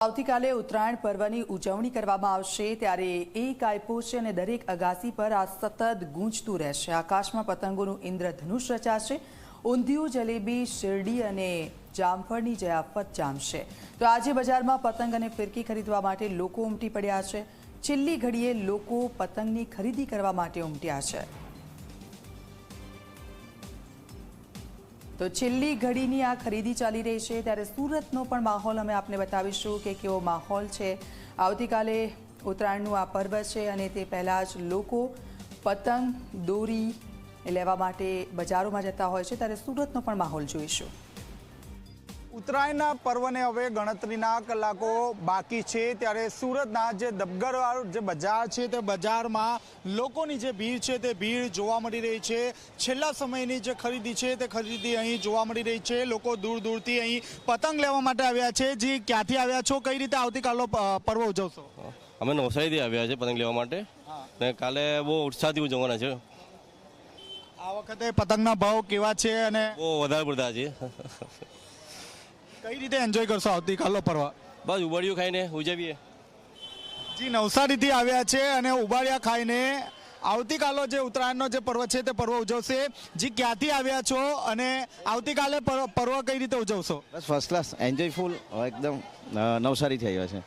આવતીકાલે ઉત્તરાયણ પર્વની ઉજવણી કરવામાં આવશે ત્યારે એક છે અને દરેક અગાસી પર આ સતત ગૂંજતું રહેશે. આકાશમાં પતંગોનું ઇન્દ્રધનુષ રચાશે, ઊંધિયું, જલેબી, શેરડી અને જામફળની જયાફત જામશે. તો આજે બજારમાં પતંગ અને ફિરકી ખરીદવા માટે લોકો ઉમટી પડ્યા છે. છેલ્લી ઘડીએ લોકો પતંગની ખરીદી કરવા માટે ઉમટ્યા છે. તો છેલ્લી ઘડીની આ ખરીદી ચાલી રહી છે. ત્યારે સુરતનો પણ માહોલ અમે આપને બતાવીશું કે કેવો માહોલ છે. આવતીકાલે ઉત્તરાયણનું આ પર્વ છે અને તે પહેલાં જ લોકો પતંગ દોરી લેવા માટે બજારોમાં જતા હોય છે. ત્યારે સુરતનો પણ માહોલ જોઈશું. ઉત્તરાયણના પર્વને હવે ગણતરીના કલાકો બાકી છે ત્યારે સુરતના જે દબગરવાળું જે બજાર છે તે બજારમાં લોકોની જે ભીડ છે તે ભીડ જોવા મળી રહી છે. છેલ્લા સમયની જે ખરીદી છે તે ખરીદી અહીં જોવા મળી રહી છે. લોકો દૂર દૂરથી અહીં પતંગ લેવા માટે આવ્યા છે. જે ક્યાંથી આવ્યા છો? કઈ રીતે આવતીકાલનો પર્વ ઉજવશો? અમે નવસારીથી આવ્યા છે પતંગ લેવા માટે. ને કાલે બહુ ઉત્સાહથી ઉજવવાના છે. આ વખતે પતંગના ભાવ કેવા છે અને બહુ વધારે પડતા છે. કઈ રીતે એન્જોય કરશો આવતીકાલનો પર્વ? બસ ઉબડિયું ખાઈને ઉજવીએ. જી નવસારીથી આવ્યા છે અને ઉબાડિયા ખાઈને આવતીકાલો જે ઉત્તરાયણનો જે પર્વ છે તે પર્વ ઉજવશે. જી ક્યાંથી આવ્યા છો અને આવતીકાલે પર્વ કઈ રીતે ઉજવશો? બસ ફર્સ્ટ ક્લાસ એન્જોયફુલ એકદમ નવસારીથી આવ્યા છે.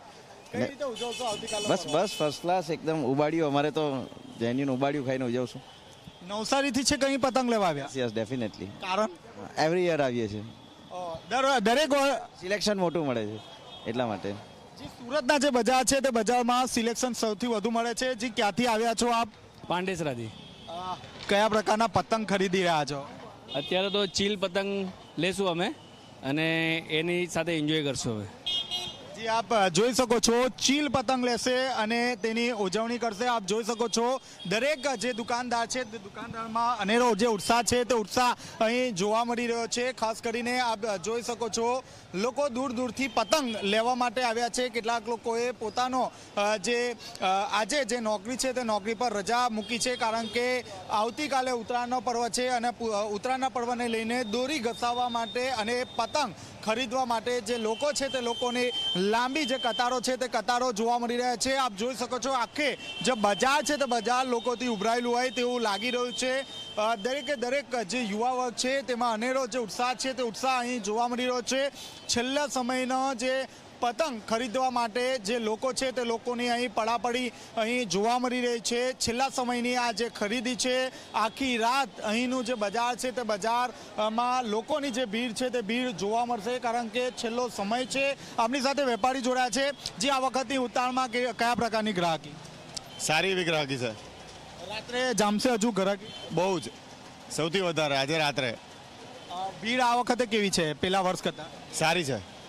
કઈ રીતે ઉજવશો આવતીકાલે બસ બસ ફર્સ્ટ ક્લાસ એકદમ ઉબાડ્યું. અમારે તો જેન્યુન ઉબાડ્યું ખાઈને ઉજવશું. નવસારીથી છે કઈ પતંગ લેવા આવ્યા? યસ ડેફિનેટલી કારણ? એવરી યર આવીએ છીએ. દરેક સિલેક્શન મોટું મળે છે એટલા માટે. જી સુરતના જે બજાર છે તે બજારમાં સિલેક્શન સૌથી વધુ મળે છે. જે ક્યાંથી આવ્યા છો આપ? પાંડેસરાથી. કયા પ્રકારના પતંગ ખરીદી રહ્યા છો? અત્યારે તો ચીલ પતંગ લેશું અમે અને એની સાથે એન્જોય કરશું હવે જી, આપ જોઈ શકો છો, ચીલ પતંગ લેશે અને તેની ઉજવણી કરશે. આપ જોઈ શકો છો, દરેક જે દુકાનદાર છે, તે દુકાનદારમાં અનેરો જે ઉત્સાહ છે, તે ઉત્સાહ અહીં જોવા મળી રહ્યો છે. ખાસ કરીને આપ જોઈ શકો છો, લોકો દૂર દૂરથી પતંગ લેવા માટે આવ્યા છે. કેટલાક લોકોએ પોતાનો જે આજે જે નોકરી છે, તે નોકરી પર રજા મૂકી છે, કારણ કે આવતીકાલે ઉત્તરાયણનો પર્વ છે અને ઉત્તરાયણના પર્વને લઈને દોરી ઘસાવવા માટે અને પતંગ ખરીદવા માટે જે લોકો છે, તે લોકોની લાંબી જે કતારો છે તે કતારો જોવા મળી રહ્યા છે. આપ જોઈ શકો છો આખે જે બજાર છે તે બજાર લોકોથી ઉભરાયેલું હોય તેવું લાગી રહ્યું છે. દરેકે દરેક જે યુવા વર્ગ છે તેમાં અનેરો જે ઉત્સાહ છે તે ઉત્સાહ અહીં જોવા મળી રહ્યો છે. છેલ્લા સમયનો જે પતંગ ખરીદવા માટે જે લોકો છે તે લોકોની અહીં પડાપડી અહીં જોવા મળી રહી છે. છેલ્લા સમયની આ જે ખરીદી છે આખી રાત અહીંનું જે બજાર છે તે બજારમાં લોકોની જે ભીડ છે તે ભીડ જોવા મળશે કારણ કે છેલ્લો સમય છે. આપણી સાથે વેપારી જોડાયા છે. જે આ વખતની ઉત્તાણમાં કે- કયા પ્રકારની ગ્રાહકી? સારી એવી ગ્રાહકી છે રાત્રે જામશે હજુ ગ્રાહકી બહુ જ. સૌથી વધારે આજે રાત્રે. ભીડ આ વખતે કેવી છે? પેલા વર્ષ કરતાં? સારી છે.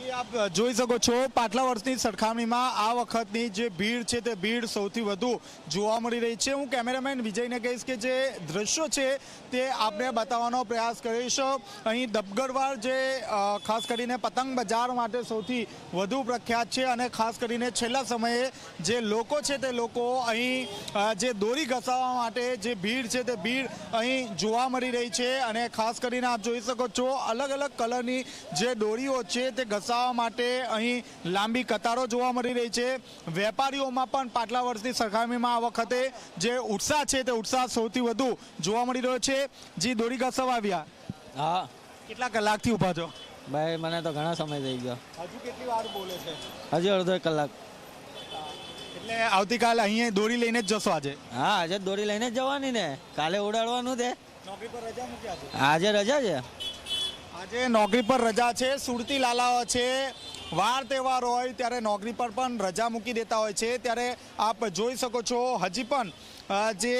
આપ જોઈ શકો છો, પાટલા વર્ષની સરખામણીમાં આ વખતની જે ભીડ છે તે ભીડ સૌથી વધુ જોવા મળી રહી છે. હું કેમેરામેન વિજયને કહીશ કે જે દ્રશ્યો છે તે આપને બતાવવાનો પ્રયાસ કરીશ. અહીં દબગરવાર જે ખાસ કરીને પતંગ બજાર માટે સૌથી વધુ પ્રખ્યાત છે અને ખાસ કરીને છેલ્લા સમયે જે લોકો છે તે લોકો અહીં જે દોરી ઘસાવવા માટે જે ભીડ છે તે ભીડ અહીં જોવા મળી રહી છે અને ખાસ કરીને આપ જોઈ શકો છો અલગ અલગ કલરની જે દોરીઓ છે તે ઘસાવવા માટે અહીં લાંબી કતારો જોવા મળી રહી છે. વેપારીઓમાં પણ પાટલા વર્ષની સરખામણીમાં આ વખતે જે ઉત્સાહ છે તે ઉત્સાહ સૌથી વધુ જોવા મળી રહ્યો છે. જે દોરી ઘસવા આવ્યા હા. કેટલા કલાકથી ઊભા છો? ભાઈ મને તો ઘણા સમય થઈ ગયો. હજુ કેટલી વાર બોલે છે? હજી અડધો કલાક. એટલે આવતીકાલે અહીંયા દોરી લઈને જ જશો આજે? હા આજે દોરી લઈને જ જવાની ને. કાલે ઉડાડવાનું છે. નોકરી પર રજા મૂક્યા છે? આજે રજા છે. આજે નોકરી પર રજા છે, સુરતી લાલાઓ છે, વાર તહેવાર હોય ત્યારે નોકરી પર પણ રજા મૂકી દેતા હોય છે. ત્યારે આપ જોઈ શકો છો, હજી પણ જે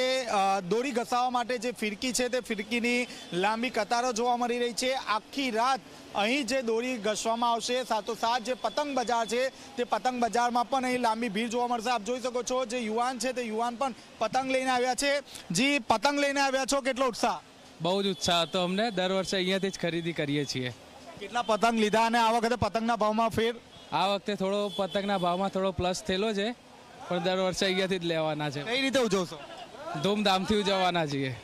દોરી ઘસાવા માટે જે ફિરકી છે તે ફિરકીની લાંબી કતારો જોવા મળી રહી છે. આખી રાત અહીં જે દોરી ઘસવામાં આવશે, સાથોસાથ જે પતંગ બજાર છે, તે પતંગ બજારમાં પણ અહીં લાંબી ભીડ જોવા મળશે. આપ જોઈ શકો છો, જે યુવાન છે તે યુવાન પણ પતંગ લઈને આવ્યા છે. જી, પતંગ લઈને આવ્યા છો, કેટલો ઉત્સાહ? બહુ જ ઉત્સાહ હતો અમને. દર વર્ષે અહીંયાથી જ ખરીદી કરીએ છીએ. કેટલા પતંગ લીધા અને આ વખતે પતંગના ભાવમાં ફેર? આ વખતે થોડો પતંગના ભાવમાં થોડો પ્લસ થયેલો છે પણ દર વર્ષે અહીંયાથી જ લેવાના છે. કઈ રીતે ઉજવશો? ધૂમધામથી ઉજવવાના છીએ.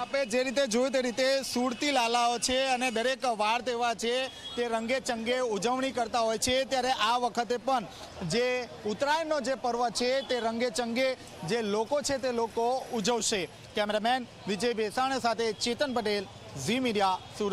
આપે જે રીતે જોયું તે રીતે સુરતી લાલાઓ છે અને દરેક વાર તહેવાર છે. તે રંગે ચંગે ઉજવણી કરતા હોય છે. ત્યારે આ વખતે પણ જે ઉત્તરાયણનો જે પર્વ છે તે રંગે ચંગે જે લોકો છે તે લોકો ઉજવશે. કેમેરામેન વિજય બેસાણ સાથે ચેતન પટેલ, ઝી મીડિયા સુરત.